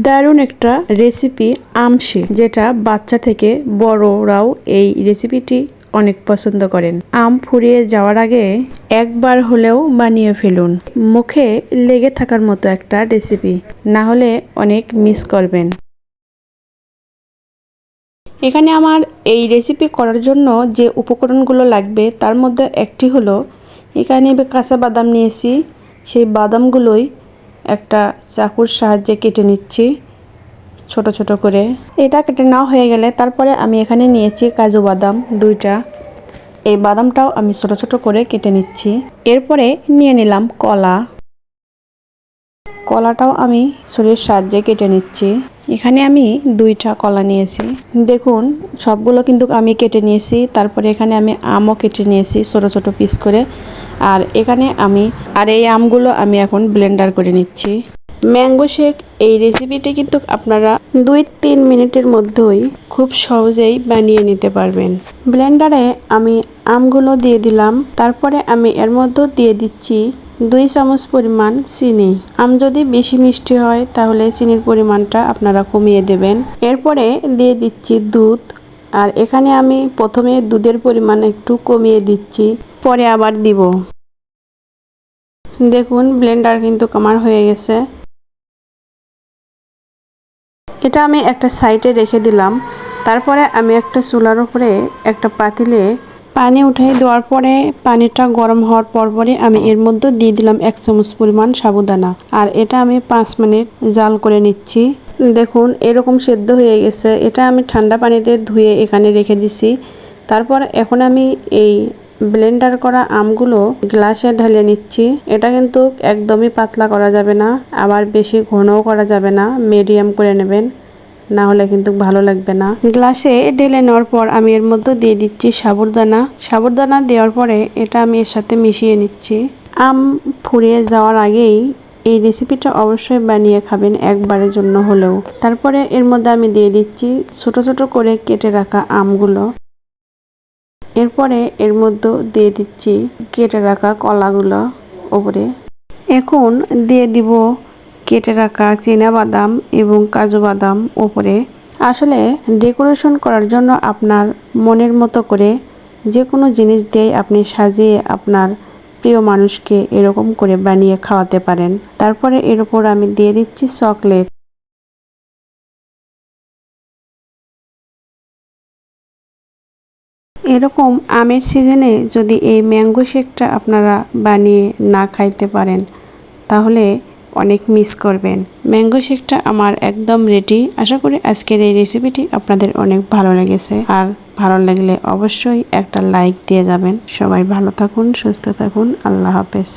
দারুণ একটা রেসিপি আমশি, যেটা বাচ্চা থেকে বড়রাও এই রেসিপিটি অনেক পছন্দ করেন। আম ফুরিয়ে যাওয়ার আগে একবার হলেও বানিয়ে ফেলুন। মুখে লেগে থাকার মতো একটা রেসিপি না হলে অনেক মিস করবেন। এখানে আমার এই রেসিপি করার জন্য যে উপকরণগুলো লাগবে, তার মধ্যে একটি হলো, এখানে কাঁচা বাদাম নিয়েছি। সেই বাদামগুলোই একটা চাকুর সাহায্যে কেটে নিচ্ছি, ছোট ছোট করে। এটা কেটে নেওয়া হয়ে গেলে তারপরে আমি এখানে নিয়েছি কাজু বাদাম দুইটা। এই বাদামটাও আমি ছোট ছোট করে কেটে নিচ্ছি। এরপরে নিয়ে নিলাম কলা। কলাটাও আমি ছুরির সাহায্যে কেটে নিচ্ছি। এখানে আমি দুইটা কলা নিয়েছি। দেখুন, সবগুলো কিন্তু আমি কেটে নিয়েছি। তারপরে এখানে আমি আমও কেটে নিয়েছি ছোট ছোট পিস করে। আর এখানে আমি, আর এই আমগুলো আমি এখন ব্লেন্ডার করে নিচ্ছি। ম্যাঙ্গো শেক এই রেসিপিটি কিন্তু আপনারা দুই তিন মিনিটের মধ্যেই খুব সহজেই বানিয়ে নিতে পারবেন। ব্লেন্ডারে আমি আমগুলো দিয়ে দিলাম। তারপরে আমি এর মধ্যে দিয়ে দিচ্ছি দুই চামচ পরিমাণ চিনি। আম যদি বেশি মিষ্টি হয়, তাহলে চিনির পরিমাণটা আপনারা কমিয়ে দেবেন। এরপরে দিয়ে দিচ্ছি দুধ। আর এখানে আমি প্রথমে দুধের পরিমাণ একটু কমিয়ে দিচ্ছি। পরে আবার দিব। দেখুন, ব্লেন্ডার কিন্তু কামার হয়ে গেছে। এটা আমি একটা সাইডে রেখে দিলাম। তারপরে আমি একটা চুলার উপরে একটা পাতিলে পানি উঠাই দেওয়ার পরে পানিটা গরম হওয়ার পর পরে আমি এর মধ্যে দিয়ে দিলাম এক চামচ পরিমাণ সাবুদানা। আর এটা আমি পাঁচ মিনিট জাল করে নিচ্ছি। দেখুন, এরকম সেদ্ধ হয়ে গেছে। এটা আমি ঠান্ডা পানিতে ধুয়ে এখানে রেখে দিছি। তারপর এখন আমি এই ব্লেন্ডার করা আমগুলো গ্লাসে ঢেলে নিচ্ছি। এটা কিন্তু একদমই পাতলা করা যাবে না, আবার বেশি ঘনও করা যাবে না, মিডিয়াম করে নেবেন। না হলে কিন্তু ভালো লাগবে না। গ্লাসে ঢেলে নেওয়ার পর আমি এর মধ্যে দিয়ে দিচ্ছি সাবুরদানা। সাবুরদানা দেওয়ার পরে এটা আমি এর সাথে মিশিয়ে নিচ্ছি। আম ফুরিয়ে যাওয়ার আগেই এই রেসিপিটা অবশ্যই বানিয়ে খাবেন একবারের জন্য হলেও। তারপরে এর মধ্যে আমি দিয়ে দিচ্ছি ছোট ছোট করে কেটে রাখা আমগুলো। এরপরে এর মধ্যে দিয়ে দিচ্ছি কেটে রাখা কলাগুলো ওপরে। এখন দিয়ে দিব কেটে রাখা বাদাম এবং কাজু বাদাম ওপরে আসলে ডেকোরেশন করার জন্য আপনার মনের মতো করে যে কোনো জিনিস দিয়ে আপনি সাজিয়ে আপনার প্রিয় মানুষকে এরকম করে বানিয়ে খাওয়াতে পারেন। তারপরে এর উপর আমি দিয়ে দিচ্ছি চকলেট। এরকম আমের সিজনে যদি এই ম্যাঙ্গো শেকটা আপনারা বানিয়ে না খাইতে পারেন, তাহলে অনেক মিস করবেন। ম্যাঙ্গো শেকটা আমার একদম রেডি আশা করি আজকের এই রেসিপিটি আপনাদের অনেক ভালো লেগেছে। আর ভালো লাগলে অবশ্যই একটা লাইক দিয়ে যাবেন। সবাই ভালো থাকুন, সুস্থ থাকুন। আল্লাহ হাফেজ।